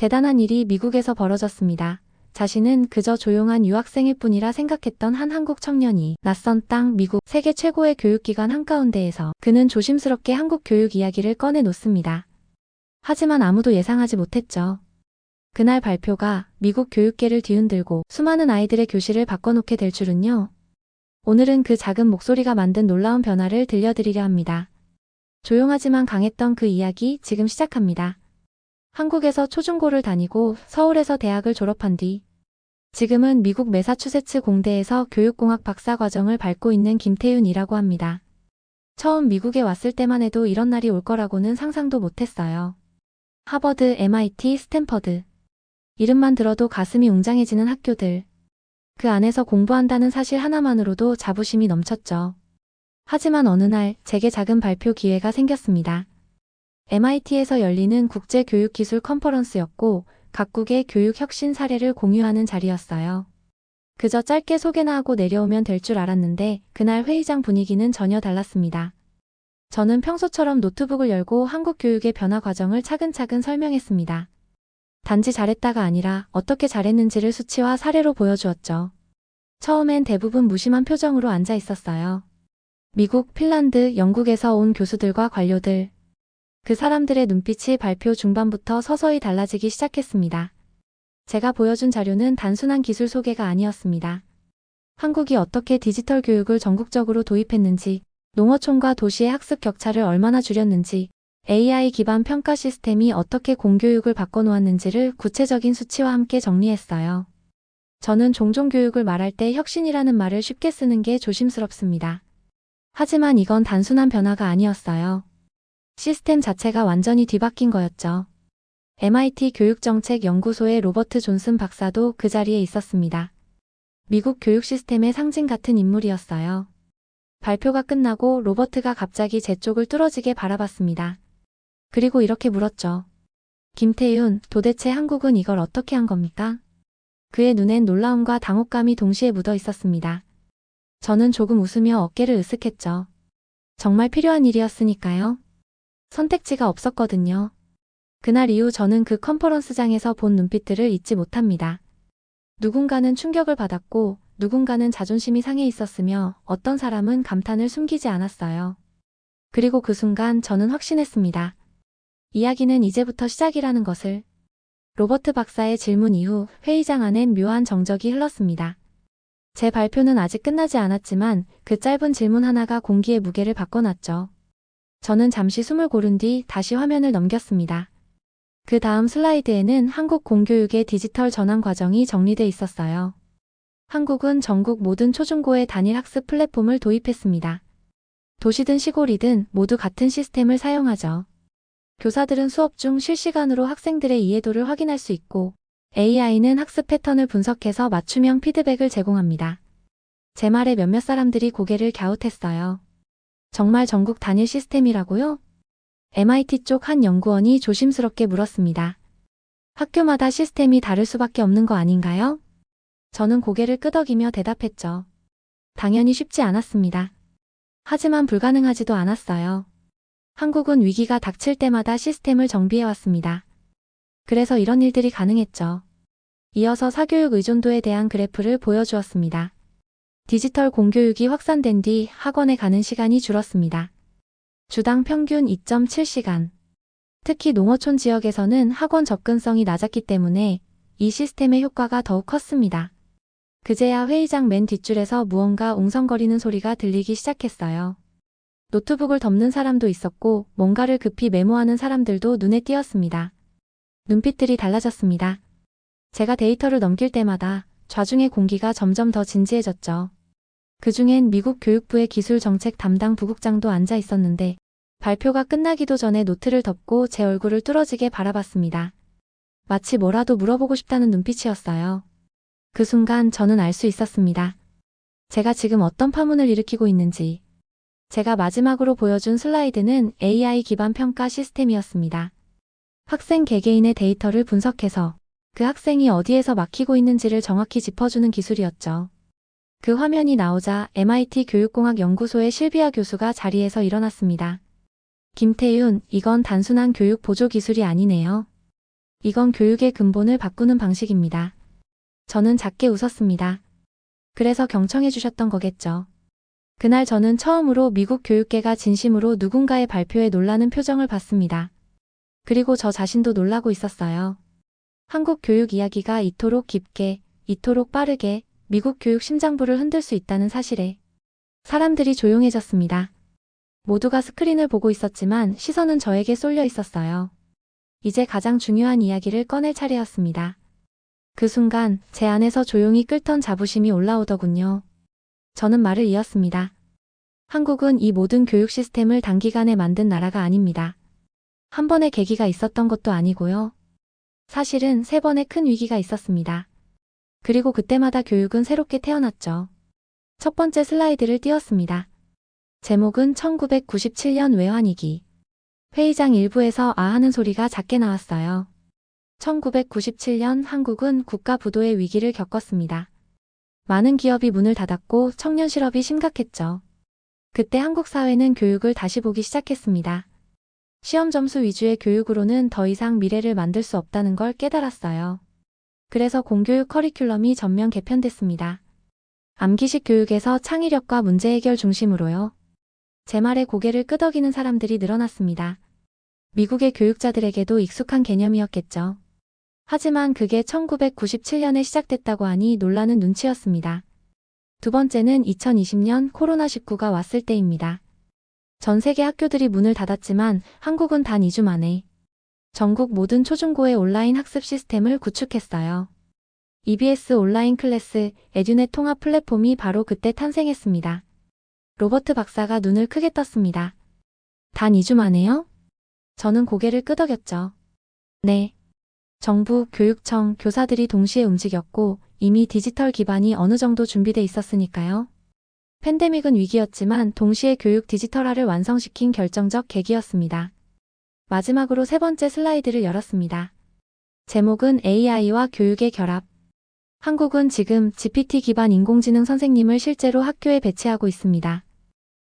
대단한 일이 미국에서 벌어졌습니다. 자신은 그저 조용한 유학생일 뿐이라 생각했던 한 한국 청년이 낯선 땅 미국 세계 최고의 교육기관 한가운데에서 그는 조심스럽게 한국 교육 이야기를 꺼내 놓습니다. 하지만 아무도 예상하지 못했죠. 그날 발표가 미국 교육계를 뒤흔들고 수많은 아이들의 교실을 바꿔놓게 될 줄은요. 오늘은 그 작은 목소리가 만든 놀라운 변화를 들려드리려 합니다. 조용하지만 강했던 그 이야기 지금 시작합니다. 한국에서 초중고를 다니고 서울에서 대학을 졸업한 뒤 지금은 미국 매사추세츠 공대에서 교육공학 박사 과정을 밟고 있는 김태윤이라고 합니다. 처음 미국에 왔을 때만 해도 이런 날이 올 거라고는 상상도 못했어요. 하버드, MIT, 스탠퍼드. 이름만 들어도 가슴이 웅장해지는 학교들. 그 안에서 공부한다는 사실 하나만으로도 자부심이 넘쳤죠. 하지만 어느 날 제게 작은 발표 기회가 생겼습니다. MIT에서 열리는 국제교육기술 컨퍼런스였고 각국의 교육 혁신 사례를 공유하는 자리였어요. 그저 짧게 소개나 하고 내려오면 될 줄 알았는데 그날 회의장 분위기는 전혀 달랐습니다. 저는 평소처럼 노트북을 열고 한국 교육의 변화 과정을 차근차근 설명했습니다. 단지 잘했다가 아니라 어떻게 잘했는지를 수치와 사례로 보여주었죠. 처음엔 대부분 무심한 표정으로 앉아 있었어요. 미국, 핀란드, 영국에서 온 교수들과 관료들. 그 사람들의 눈빛이 발표 중반부터 서서히 달라지기 시작했습니다. 제가 보여준 자료는 단순한 기술 소개가 아니었습니다. 한국이 어떻게 디지털 교육을 전국적으로 도입했는지, 농어촌과 도시의 학습 격차를 얼마나 줄였는지, AI 기반 평가 시스템이 어떻게 공교육을 바꿔놓았는지를 구체적인 수치와 함께 정리했어요. 저는 종종 교육을 말할 때 혁신이라는 말을 쉽게 쓰는 게 조심스럽습니다. 하지만 이건 단순한 변화가 아니었어요. 시스템 자체가 완전히 뒤바뀐 거였죠. MIT 교육정책연구소의 로버트 존슨 박사도 그 자리에 있었습니다. 미국 교육 시스템의 상징 같은 인물이었어요. 발표가 끝나고 로버트가 갑자기 제 쪽을 뚫어지게 바라봤습니다. 그리고 이렇게 물었죠. 김태윤, 도대체 한국은 이걸 어떻게 한 겁니까? 그의 눈엔 놀라움과 당혹감이 동시에 묻어 있었습니다. 저는 조금 웃으며 어깨를 으쓱했죠. 정말 필요한 일이었으니까요. 선택지가 없었거든요. 그날 이후 저는 그 컨퍼런스장에서 본 눈빛들을 잊지 못합니다. 누군가는 충격을 받았고 누군가는 자존심이 상해 있었으며 어떤 사람은 감탄을 숨기지 않았어요. 그리고 그 순간 저는 확신했습니다. 이야기는 이제부터 시작이라는 것을. 로버트 박사의 질문 이후 회의장 안엔 묘한 정적이 흘렀습니다. 제 발표는 아직 끝나지 않았지만 그 짧은 질문 하나가 공기의 무게를 바꿔놨죠. 저는 잠시 숨을 고른 뒤 다시 화면을 넘겼습니다. 그 다음 슬라이드에는 한국 공교육의 디지털 전환 과정이 정리돼 있었어요. 한국은 전국 모든 초중고의 단일 학습 플랫폼을 도입했습니다. 도시든 시골이든 모두 같은 시스템을 사용하죠. 교사들은 수업 중 실시간으로 학생들의 이해도를 확인할 수 있고 AI는 학습 패턴을 분석해서 맞춤형 피드백을 제공합니다. 제 말에 몇몇 사람들이 고개를 갸웃했어요. 정말 전국 단일 시스템이라고요? MIT 쪽 한 연구원이 조심스럽게 물었습니다. 학교마다 시스템이 다를 수밖에 없는 거 아닌가요? 저는 고개를 끄덕이며 대답했죠. 당연히 쉽지 않았습니다. 하지만 불가능하지도 않았어요. 한국은 위기가 닥칠 때마다 시스템을 정비해왔습니다. 그래서 이런 일들이 가능했죠. 이어서 사교육 의존도에 대한 그래프를 보여주었습니다. 디지털 공교육이 확산된 뒤 학원에 가는 시간이 줄었습니다. 주당 평균 2.7시간. 특히 농어촌 지역에서는 학원 접근성이 낮았기 때문에 이 시스템의 효과가 더욱 컸습니다. 그제야 회의장 맨 뒷줄에서 무언가 웅성거리는 소리가 들리기 시작했어요. 노트북을 덮는 사람도 있었고 뭔가를 급히 메모하는 사람들도 눈에 띄었습니다. 눈빛들이 달라졌습니다. 제가 데이터를 넘길 때마다 좌중의 공기가 점점 더 진지해졌죠. 그 중엔 미국 교육부의 기술 정책 담당 부국장도 앉아 있었는데 발표가 끝나기도 전에 노트를 덮고 제 얼굴을 뚫어지게 바라봤습니다. 마치 뭐라도 물어보고 싶다는 눈빛이었어요. 그 순간 저는 알 수 있었습니다. 제가 지금 어떤 파문을 일으키고 있는지. 제가 마지막으로 보여준 슬라이드는 AI 기반 평가 시스템이었습니다. 학생 개개인의 데이터를 분석해서 그 학생이 어디에서 막히고 있는지를 정확히 짚어주는 기술이었죠. 그 화면이 나오자 MIT 교육공학 연구소의 실비아 교수가 자리에서 일어났습니다. 김태윤, 이건 단순한 교육 보조 기술이 아니네요. 이건 교육의 근본을 바꾸는 방식입니다. 저는 작게 웃었습니다. 그래서 경청해 주셨던 거겠죠. 그날 저는 처음으로 미국 교육계가 진심으로 누군가의 발표에 놀라는 표정을 봤습니다. 그리고 저 자신도 놀라고 있었어요. 한국 교육 이야기가 이토록 깊게, 이토록 빠르게 미국 교육 심장부를 흔들 수 있다는 사실에 사람들이 조용해졌습니다. 모두가 스크린을 보고 있었지만 시선은 저에게 쏠려 있었어요. 이제 가장 중요한 이야기를 꺼낼 차례였습니다. 그 순간 제 안에서 조용히 끓던 자부심이 올라오더군요. 저는 말을 이었습니다. 한국은 이 모든 교육 시스템을 단기간에 만든 나라가 아닙니다. 한 번의 계기가 있었던 것도 아니고요. 사실은 세 번의 큰 위기가 있었습니다. 그리고 그때마다 교육은 새롭게 태어났죠. 첫 번째 슬라이드를 띄웠습니다. 제목은 1997년 외환위기. 회의장 일부에서 아 하는 소리가 작게 나왔어요. 1997년 한국은 국가 부도의 위기를 겪었습니다. 많은 기업이 문을 닫았고 청년 실업이 심각했죠. 그때 한국 사회는 교육을 다시 보기 시작했습니다. 시험 점수 위주의 교육으로는 더 이상 미래를 만들 수 없다는 걸 깨달았어요. 그래서 공교육 커리큘럼이 전면 개편됐습니다. 암기식 교육에서 창의력과 문제 해결 중심으로요. 제 말에 고개를 끄덕이는 사람들이 늘어났습니다. 미국의 교육자들에게도 익숙한 개념이었겠죠. 하지만 그게 1997년에 시작됐다고 하니 놀라는 눈치였습니다. 두 번째는 2020년 코로나19가 왔을 때입니다. 전 세계 학교들이 문을 닫았지만 한국은 단 2주 만에 전국 모든 초중고의 온라인 학습 시스템을 구축했어요. EBS 온라인 클래스 에듀넷 통합 플랫폼이 바로 그때 탄생했습니다. 로버트 박사가 눈을 크게 떴습니다. 단 2주 만에요? 저는 고개를 끄덕였죠. 네. 정부, 교육청, 교사들이 동시에 움직였고 이미 디지털 기반이 어느 정도 준비돼 있었으니까요. 팬데믹은 위기였지만 동시에 교육 디지털화를 완성시킨 결정적 계기였습니다. 마지막으로 세 번째 슬라이드를 열었습니다. 제목은 AI와 교육의 결합. 한국은 지금 GPT 기반 인공지능 선생님을 실제로 학교에 배치하고 있습니다.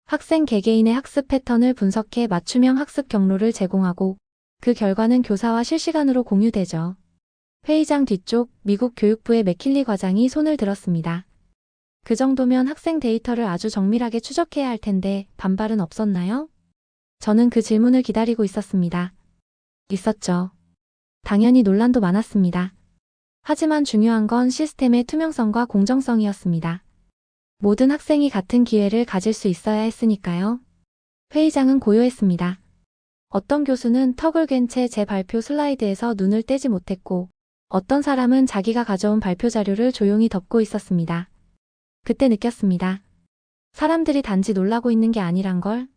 학생 개개인의 학습 패턴을 분석해 맞춤형 학습 경로를 제공하고 그 결과는 교사와 실시간으로 공유되죠. 회의장 뒤쪽 미국 교육부의 맥킬리 과장이 손을 들었습니다. 그 정도면 학생 데이터를 아주 정밀하게 추적해야 할 텐데 반발은 없었나요? 저는 그 질문을 기다리고 있었습니다. 있었죠. 당연히 논란도 많았습니다. 하지만 중요한 건 시스템의 투명성과 공정성이었습니다. 모든 학생이 같은 기회를 가질 수 있어야 했으니까요. 회의장은 고요했습니다. 어떤 교수는 턱을 괜채제 발표 슬라이드에서 눈을 떼지 못했고, 어떤 사람은 자기가 가져온 발표 자료를 조용히 덮고 있었습니다. 그때 느꼈습니다. 사람들이 단지 놀라고 있는 게 아니란 걸.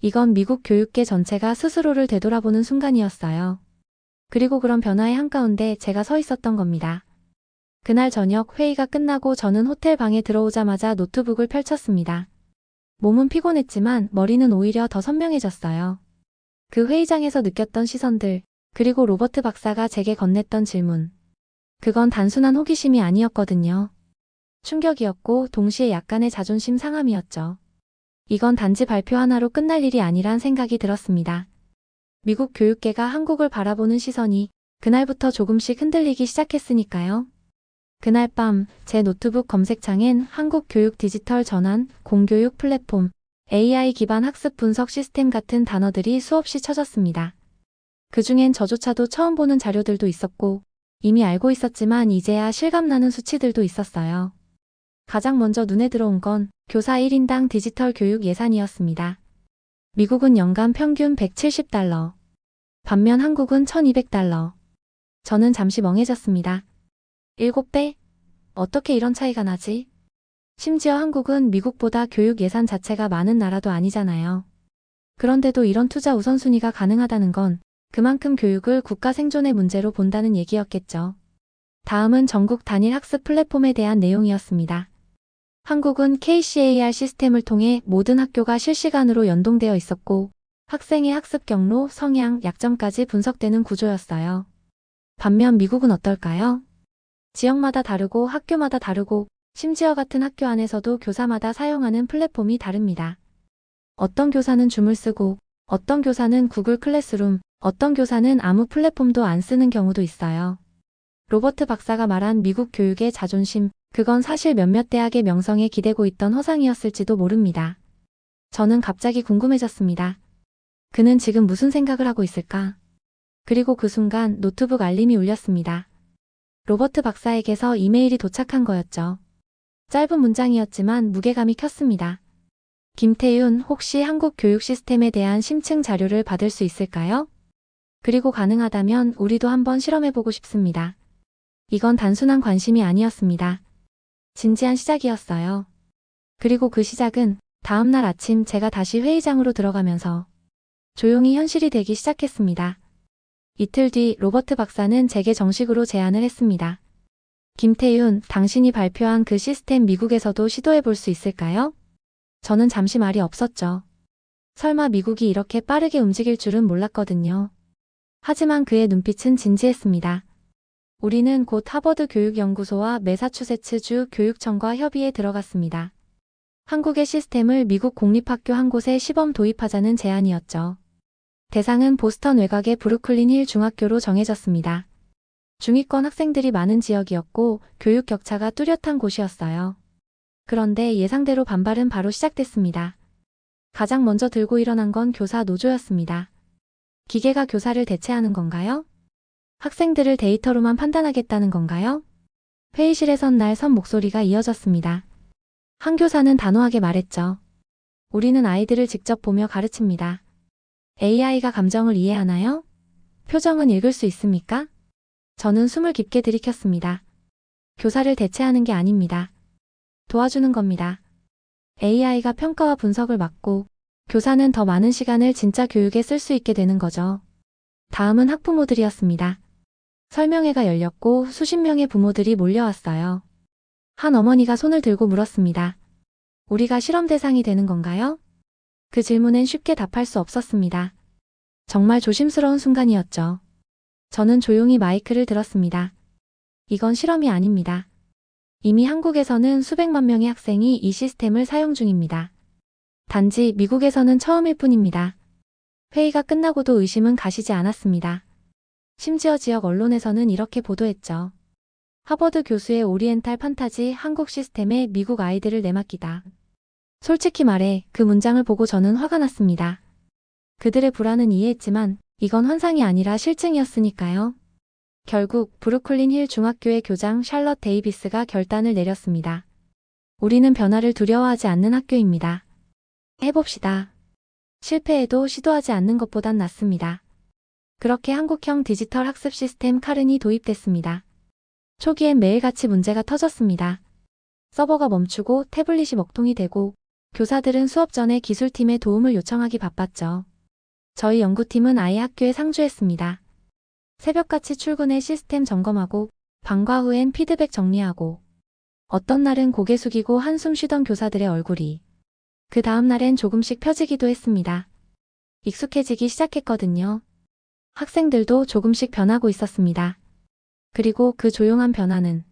이건 미국 교육계 전체가 스스로를 되돌아보는 순간이었어요. 그리고 그런 변화의 한가운데 제가 서 있었던 겁니다. 그날 저녁 회의가 끝나고 저는 호텔 방에 들어오자마자 노트북을 펼쳤습니다. 몸은 피곤했지만 머리는 오히려 더 선명해졌어요. 그 회의장에서 느꼈던 시선들, 그리고 로버트 박사가 제게 건넸던 질문. 그건 단순한 호기심이 아니었거든요. 충격이었고 동시에 약간의 자존심 상함이었죠. 이건 단지 발표 하나로 끝날 일이 아니란 생각이 들었습니다. 미국 교육계가 한국을 바라보는 시선이 그날부터 조금씩 흔들리기 시작했으니까요. 그날 밤 제 노트북 검색창엔 한국 교육 디지털 전환, 공교육 플랫폼, AI 기반 학습 분석 시스템 같은 단어들이 수없이 쳐졌습니다. 그 중엔 저조차도 처음 보는 자료들도 있었고, 이미 알고 있었지만 이제야 실감나는 수치들도 있었어요. 가장 먼저 눈에 들어온 건 교사 1인당 디지털 교육 예산이었습니다. 미국은 연간 평균 170달러. 반면 한국은 1200달러. 저는 잠시 멍해졌습니다. 7배? 어떻게 이런 차이가 나지? 심지어 한국은 미국보다 교육 예산 자체가 많은 나라도 아니잖아요. 그런데도 이런 투자 우선순위가 가능하다는 건 그만큼 교육을 국가 생존의 문제로 본다는 얘기였겠죠. 다음은 전국 단일 학습 플랫폼에 대한 내용이었습니다. 한국은 KCAR 시스템을 통해 모든 학교가 실시간으로 연동되어 있었고 학생의 학습 경로, 성향, 약점까지 분석되는 구조였어요. 반면 미국은 어떨까요? 지역마다 다르고 학교마다 다르고 심지어 같은 학교 안에서도 교사마다 사용하는 플랫폼이 다릅니다. 어떤 교사는 줌을 쓰고 어떤 교사는 구글 클래스룸, 어떤 교사는 아무 플랫폼도 안 쓰는 경우도 있어요. 로버트 박사가 말한 미국 교육의 자존심, 그건 사실 몇몇 대학의 명성에 기대고 있던 허상이었을지도 모릅니다. 저는 갑자기 궁금해졌습니다. 그는 지금 무슨 생각을 하고 있을까? 그리고 그 순간 노트북 알림이 울렸습니다. 로버트 박사에게서 이메일이 도착한 거였죠. 짧은 문장이었지만 무게감이 컸습니다. 김태윤, 혹시 한국 교육 시스템에 대한 심층 자료를 받을 수 있을까요? 그리고 가능하다면 우리도 한번 실험해보고 싶습니다. 이건 단순한 관심이 아니었습니다. 진지한 시작이었어요. 그리고 그 시작은 다음날 아침 제가 다시 회의장으로 들어가면서 조용히 현실이 되기 시작했습니다. 이틀 뒤 로버트 박사는 제게 정식으로 제안을 했습니다. 김태윤, 당신이 발표한 그 시스템 미국에서도 시도해 볼 수 있을까요? 저는 잠시 말이 없었죠. 설마 미국이 이렇게 빠르게 움직일 줄은 몰랐거든요. 하지만 그의 눈빛은 진지했습니다. 우리는 곧 하버드 교육연구소와 매사추세츠주 교육청과 협의에 들어갔습니다. 한국의 시스템을 미국 공립학교 한 곳에 시범 도입하자는 제안이었죠. 대상은 보스턴 외곽의 브루클린 힐 중학교로 정해졌습니다. 중위권 학생들이 많은 지역이었고 교육 격차가 뚜렷한 곳이었어요. 그런데 예상대로 반발은 바로 시작됐습니다. 가장 먼저 들고 일어난 건 교사 노조였습니다. 기계가 교사를 대체하는 건가요? 학생들을 데이터로만 판단하겠다는 건가요? 회의실에선 날 선 목소리가 이어졌습니다. 한 교사는 단호하게 말했죠. 우리는 아이들을 직접 보며 가르칩니다. AI가 감정을 이해하나요? 표정은 읽을 수 있습니까? 저는 숨을 깊게 들이켰습니다. 교사를 대체하는 게 아닙니다. 도와주는 겁니다. AI가 평가와 분석을 맡고 교사는 더 많은 시간을 진짜 교육에 쓸 수 있게 되는 거죠. 다음은 학부모들이었습니다. 설명회가 열렸고 수십 명의 부모들이 몰려왔어요. 한 어머니가 손을 들고 물었습니다. 우리가 실험 대상이 되는 건가요? 그 질문엔 쉽게 답할 수 없었습니다. 정말 조심스러운 순간이었죠. 저는 조용히 마이크를 들었습니다. 이건 실험이 아닙니다. 이미 한국에서는 수백만 명의 학생이 이 시스템을 사용 중입니다. 단지 미국에서는 처음일 뿐입니다. 회의가 끝나고도 의심은 가시지 않았습니다. 심지어 지역 언론에서는 이렇게 보도했죠. 하버드 교수의 오리엔탈 판타지 한국 시스템에 미국 아이들을 내맡기다. 솔직히 말해 그 문장을 보고 저는 화가 났습니다. 그들의 불안은 이해했지만 이건 환상이 아니라 실증이었으니까요. 결국 브루클린 힐 중학교의 교장 샬럿 데이비스가 결단을 내렸습니다. 우리는 변화를 두려워하지 않는 학교입니다. 해봅시다. 실패해도 시도하지 않는 것보단 낫습니다. 그렇게 한국형 디지털 학습 시스템 카른이 도입됐습니다. 초기엔 매일같이 문제가 터졌습니다. 서버가 멈추고 태블릿이 먹통이 되고 교사들은 수업 전에 기술팀의 도움을 요청하기 바빴죠. 저희 연구팀은 아예 학교에 상주했습니다. 새벽같이 출근해 시스템 점검하고 방과 후엔 피드백 정리하고 어떤 날은 고개 숙이고 한숨 쉬던 교사들의 얼굴이 그 다음 날엔 조금씩 펴지기도 했습니다. 익숙해지기 시작했거든요. 학생들도 조금씩 변하고 있었습니다. 그리고 그 조용한 변화는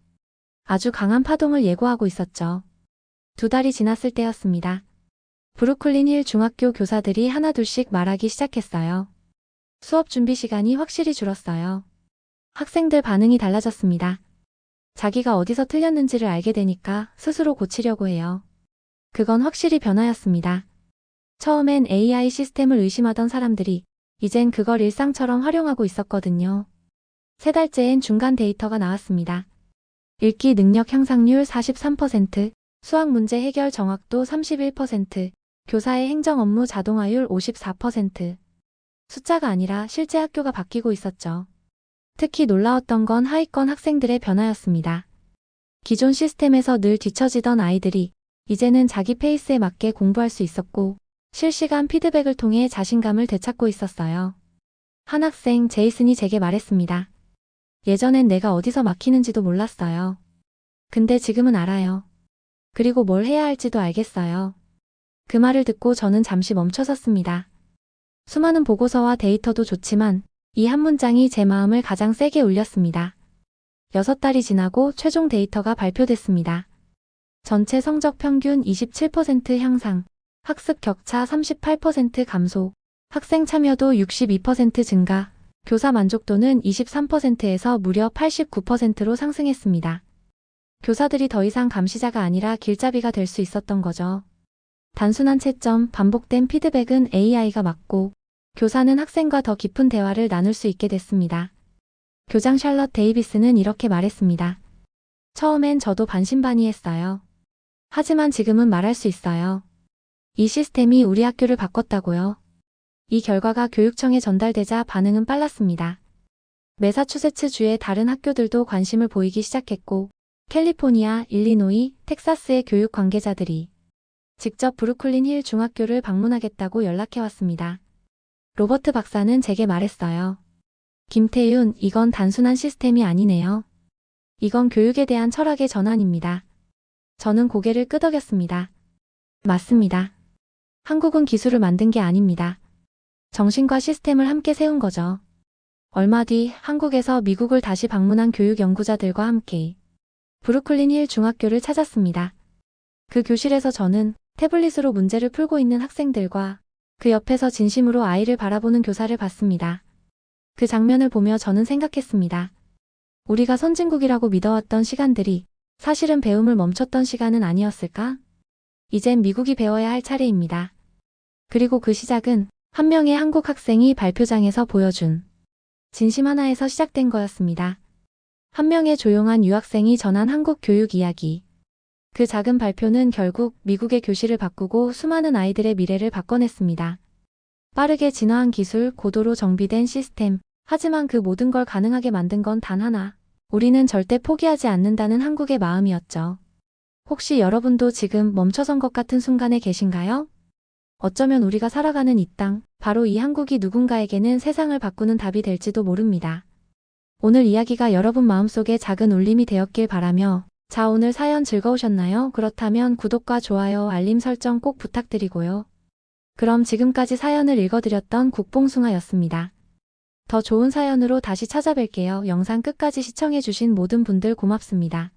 아주 강한 파동을 예고하고 있었죠. 두 달이 지났을 때였습니다. 브루클린 힐 중학교 교사들이 하나둘씩 말하기 시작했어요. 수업 준비 시간이 확실히 줄었어요. 학생들 반응이 달라졌습니다. 자기가 어디서 틀렸는지를 알게 되니까 스스로 고치려고 해요. 그건 확실히 변화였습니다. 처음엔 AI 시스템을 의심하던 사람들이 이젠 그걸 일상처럼 활용하고 있었거든요. 세 달째엔 중간 데이터가 나왔습니다. 읽기 능력 향상률 43%, 수학 문제 해결 정확도 31%, 교사의 행정 업무 자동화율 54%. 숫자가 아니라 실제 학교가 바뀌고 있었죠. 특히 놀라웠던 건 하위권 학생들의 변화였습니다. 기존 시스템에서 늘 뒤처지던 아이들이 이제는 자기 페이스에 맞게 공부할 수 있었고 실시간 피드백을 통해 자신감을 되찾고 있었어요. 한 학생 제이슨이 제게 말했습니다. 예전엔 내가 어디서 막히는지도 몰랐어요. 근데 지금은 알아요. 그리고 뭘 해야 할지도 알겠어요. 그 말을 듣고 저는 잠시 멈춰섰습니다. 수많은 보고서와 데이터도 좋지만 이 한 문장이 제 마음을 가장 세게 울렸습니다. 여섯 달이 지나고 최종 데이터가 발표됐습니다. 전체 성적 평균 27% 향상, 학습 격차 38% 감소, 학생 참여도 62% 증가, 교사 만족도는 23%에서 무려 89%로 상승했습니다. 교사들이 더 이상 감시자가 아니라 길잡이가 될 수 있었던 거죠. 단순한 채점, 반복된 피드백은 AI가 맡고 교사는 학생과 더 깊은 대화를 나눌 수 있게 됐습니다. 교장 샬럿 데이비스는 이렇게 말했습니다. 처음엔 저도 반신반의했어요. 하지만 지금은 말할 수 있어요. 이 시스템이 우리 학교를 바꿨다고요. 이 결과가 교육청에 전달되자 반응은 빨랐습니다. 매사추세츠 주의 다른 학교들도 관심을 보이기 시작했고, 캘리포니아, 일리노이, 텍사스의 교육 관계자들이 직접 브루클린 힐 중학교를 방문하겠다고 연락해왔습니다. 로버트 박사는 제게 말했어요. 김태윤, 이건 단순한 시스템이 아니네요. 이건 교육에 대한 철학의 전환입니다. 저는 고개를 끄덕였습니다. 맞습니다. 한국은 기술을 만든 게 아닙니다. 정신과 시스템을 함께 세운 거죠. 얼마 뒤 한국에서 미국을 다시 방문한 교육 연구자들과 함께 브루클린 힐 중학교를 찾았습니다. 그 교실에서 저는 태블릿으로 문제를 풀고 있는 학생들과 그 옆에서 진심으로 아이를 바라보는 교사를 봤습니다. 그 장면을 보며 저는 생각했습니다. 우리가 선진국이라고 믿어왔던 시간들이 사실은 배움을 멈췄던 시간은 아니었을까? 이젠 미국이 배워야 할 차례입니다. 그리고 그 시작은 한 명의 한국 학생이 발표장에서 보여준 진심 하나에서 시작된 거였습니다. 한 명의 조용한 유학생이 전한 한국 교육 이야기. 그 작은 발표는 결국 미국의 교실을 바꾸고 수많은 아이들의 미래를 바꿔냈습니다. 빠르게 진화한 기술, 고도로 정비된 시스템, 하지만 그 모든 걸 가능하게 만든 건 단 하나. 우리는 절대 포기하지 않는다는 한국의 마음이었죠. 혹시 여러분도 지금 멈춰선 것 같은 순간에 계신가요? 어쩌면 우리가 살아가는 이 땅, 바로 이 한국이 누군가에게는 세상을 바꾸는 답이 될지도 모릅니다. 오늘 이야기가 여러분 마음속에 작은 울림이 되었길 바라며 자 오늘 사연 즐거우셨나요? 그렇다면 구독과 좋아요, 알림 설정 꼭 부탁드리고요. 그럼 지금까지 사연을 읽어드렸던 국뽕숭아였습니다. 더 좋은 사연으로 다시 찾아뵐게요. 영상 끝까지 시청해주신 모든 분들 고맙습니다.